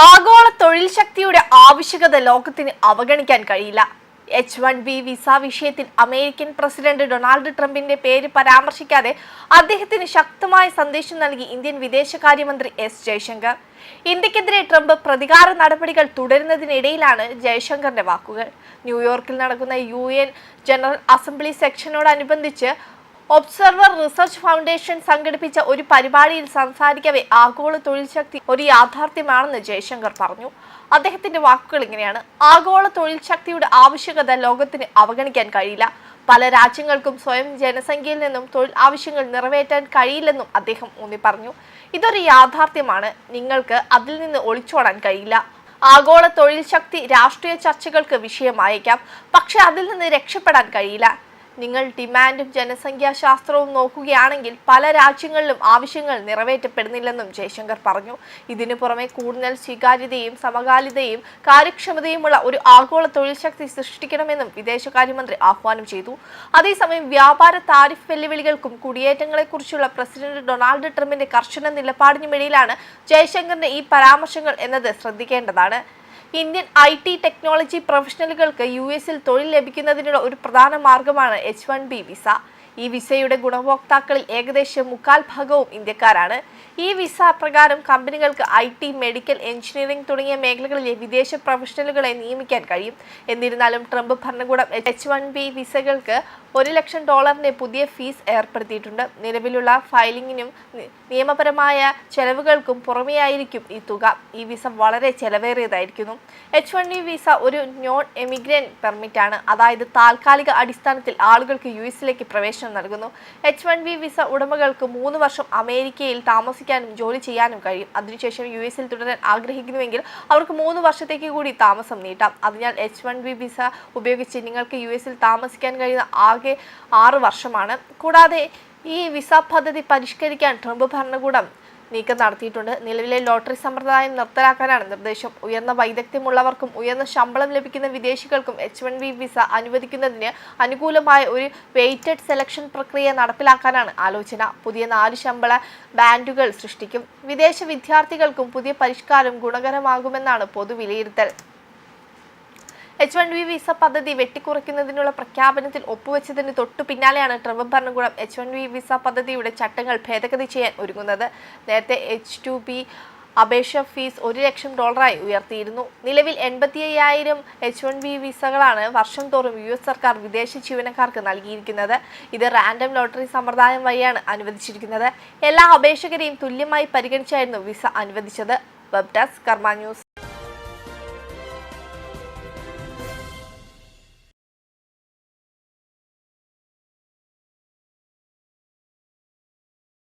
ആഗോള തൊഴിൽ ശക്തിയുടെ ആവശ്യകത ലോകത്തിന് അവഗണിക്കാൻ കഴിയില്ല. എച്ച് വൺ ബി വിസ വിഷയത്തിൽ അമേരിക്കൻ പ്രസിഡന്റ് ഡൊണാൾഡ് ട്രംപിന്റെ പേര് പരാമർശിക്കാതെ അദ്ദേഹത്തിന് ശക്തമായ സന്ദേശം നൽകി ഇന്ത്യൻ വിദേശകാര്യമന്ത്രി എസ് ജയശങ്കർ. ഇന്ത്യക്കെതിരെ ട്രംപ് പ്രതികാര നടപടികൾ തുടരുന്നതിനിടയിലാണ് ജയശങ്കറിന്റെ വാക്കുകൾ. ന്യൂയോർക്കിൽ നടക്കുന്ന യു എൻ ജനറൽ അസംബ്ലി സെക്ഷനോടനുബന്ധിച്ച് ഒബ്സർവർ റിസർച്ച് ഫൗണ്ടേഷൻ സംഘടിപ്പിച്ച ഒരു പരിപാടിയിൽ സംസാരിക്കവേ ആഗോള തൊഴിൽ ശക്തി ഒരു യാഥാർത്ഥ്യമാണെന്ന് ജയശങ്കർ പറഞ്ഞു. അദ്ദേഹത്തിന്റെ വാക്കുകൾ ഇങ്ങനെയാണ്. ആഗോള തൊഴിൽ ശക്തിയുടെ ആവശ്യകത ലോകത്തിന് അവഗണിക്കാൻ കഴിയില്ല. പല രാജ്യങ്ങൾക്കും സ്വയം ജനസംഖ്യയിൽ നിന്നും തൊഴിൽ ആവശ്യങ്ങൾ നിറവേറ്റാൻ കഴിയില്ലെന്നും അദ്ദേഹം ഊന്നി പറഞ്ഞു. ഇതൊരു യാഥാർത്ഥ്യമാണ്. നിങ്ങൾക്ക് അതിൽ നിന്ന് ഒളിച്ചോടാൻ കഴിയില്ല. ആഗോള തൊഴിൽ ശക്തി രാഷ്ട്രീയ ചർച്ചകൾക്ക് വിഷയമായേക്കാം പക്ഷെ അതിൽ നിന്ന് രക്ഷപ്പെടാൻ കഴിയില്ല. നിങ്ങൾ ഡിമാൻഡും ജനസംഖ്യാ ശാസ്ത്രവും നോക്കുകയാണെങ്കിൽ പല രാജ്യങ്ങളിലും ആവശ്യങ്ങൾ നിറവേറ്റപ്പെടുന്നില്ലെന്നും ജയശങ്കർ പറഞ്ഞു. ഇതിനു പുറമെ കൂടുതൽ സ്വീകാര്യതയും സമകാലികതയും കാര്യക്ഷമതയുമുള്ള ഒരു ആഗോള തൊഴിൽ ശക്തി സൃഷ്ടിക്കണമെന്നും വിദേശകാര്യമന്ത്രി ആഹ്വാനം ചെയ്തു. അതേസമയം വ്യാപാര താരിഫ് വെല്ലുവിളികൾക്കും കുടിയേറ്റങ്ങളെക്കുറിച്ചുള്ള പ്രസിഡന്റ് ഡൊണാൾഡ് ട്രംപിന്റെ കർശന നിലപാടിനുമിടയിലാണ് ജയശങ്കറിന്റെ ഈ പരാമർശങ്ങൾ എന്നത് ശ്രദ്ധിക്കേണ്ടതാണ്. ഇന്ത്യൻ ഐ ടി ടെക്നോളജി പ്രൊഫഷണലുകൾക്ക് യു എസിൽ തൊഴിൽ ലഭിക്കുന്നതിനുള്ള ഒരു പ്രധാന മാർഗമാണ് എച്ച് വൺ ബി വിസ. ഈ വിസയുടെ ഗുണഭോക്താക്കളിൽ ഏകദേശം മുക്കാൽ ഭാഗവും ഇന്ത്യക്കാരാണ്. ഈ വിസ പ്രകാരം കമ്പനികൾക്ക് ഐ ടി മെഡിക്കൽ എഞ്ചിനീയറിംഗ് തുടങ്ങിയ മേഖലകളിലെ വിദേശ പ്രൊഫഷണലുകളെ നിയമിക്കാൻ കഴിയും. എന്നിരുന്നാലും ട്രംപ് ഭരണകൂടം എച്ച് വൺ ബി വിസകൾക്ക് ഒരു ലക്ഷം ഡോളറിന്റെ പുതിയ ഫീസ് ഏർപ്പെടുത്തിയിട്ടുണ്ട്. നിലവിലുള്ള ഫയലിംഗിനും നിയമപരമായ ചെലവുകൾക്കും പുറമെയായിരിക്കും ഈ തുക. ഈ വിസ വളരെ ചെലവേറിയതായിരിക്കുന്നു. എച്ച് വൺ വിസ ഒരു നോൺ എമിഗ്രന്റ് ആണ് അതായത് താൽക്കാലിക അടിസ്ഥാനത്തിൽ ആളുകൾക്ക് യു എസിലേക്ക് പ്രവേശനം നൽകുന്നു. എച്ച് വൺ വിസ ഉടമകൾക്ക് മൂന്ന് വർഷം അമേരിക്കയിൽ താമസിക്കാനും ജോലി ചെയ്യാനും കഴിയും. അതിനുശേഷം യു എസിൽ തുടരാൻ ആഗ്രഹിക്കുന്നുവെങ്കിൽ അവർക്ക് മൂന്ന് വർഷത്തേക്ക് കൂടി താമസം നീട്ടാം. അതിനാൽ എച്ച് വൺ വിസ ഉപയോഗിച്ച് നിങ്ങൾക്ക് യു എസിൽ താമസിക്കാൻ കഴിയുന്ന ആകെ ആറ് വർഷമാണ്. കൂടാതെ ഈ വിസ പദ്ധതി പരിഷ്കരിക്കാൻ ട്രംപ് ഭരണകൂടം നീക്കം നടത്തിയിട്ടുണ്ട്. നിലവിലെ ലോട്ടറി സമ്പ്രദായം നിർത്തലാക്കാനാണ് നിർദ്ദേശം. ഉയർന്ന വൈദഗ്ധ്യമുള്ളവർക്കും ഉയർന്ന ശമ്പളം ലഭിക്കുന്ന വിദേശികൾക്കും എച്ച് വൺ വിസ അനുവദിക്കുന്നതിന് അനുകൂലമായ ഒരു വെയ്റ്റഡ് സെലക്ഷൻ പ്രക്രിയ നടപ്പിലാക്കാനാണ് ആലോചന. പുതിയ നാല് ശമ്പള ബാൻഡുകൾ സൃഷ്ടിക്കും. വിദേശ വിദ്യാർത്ഥികൾക്കും പുതിയ പരിഷ്കാരം ഗുണകരമാകുമെന്നാണ് പൊതുവിലയിരുത്തൽ. എച്ച് വൺ ബി വിസ പദ്ധതി വെട്ടിക്കുറയ്ക്കുന്നതിനുള്ള പ്രഖ്യാപനത്തിൽ ഒപ്പുവെച്ചതിന് തൊട്ടു പിന്നാലെയാണ് ട്രംപ് ഭരണകൂടം എച്ച് വൺ ബി വിസ പദ്ധതിയുടെ ചട്ടങ്ങൾ ഭേദഗതി ചെയ്യാൻ ഒരുങ്ങുന്നത്. നേരത്തെ എച്ച് ടു ബി അപേക്ഷ ഫീസ് ഒരു ലക്ഷം ഡോളറായി ഉയർത്തിയിരുന്നു. നിലവിൽ എൺപത്തി അയ്യായിരം എച്ച് വൺ ബി വിസകളാണ് വർഷം തോറും യു എസ് സർക്കാർ വിദേശ ജീവനക്കാർക്ക് നൽകിയിരിക്കുന്നത്. ഇത് റാൻഡം ലോട്ടറി സമ്പ്രദായം വഴിയാണ് അനുവദിച്ചിരിക്കുന്നത്. എല്ലാ അപേക്ഷകരെയും തുല്യമായി പരിഗണിച്ചായിരുന്നു വിസ അനുവദിച്ചത്. Web desk Karma news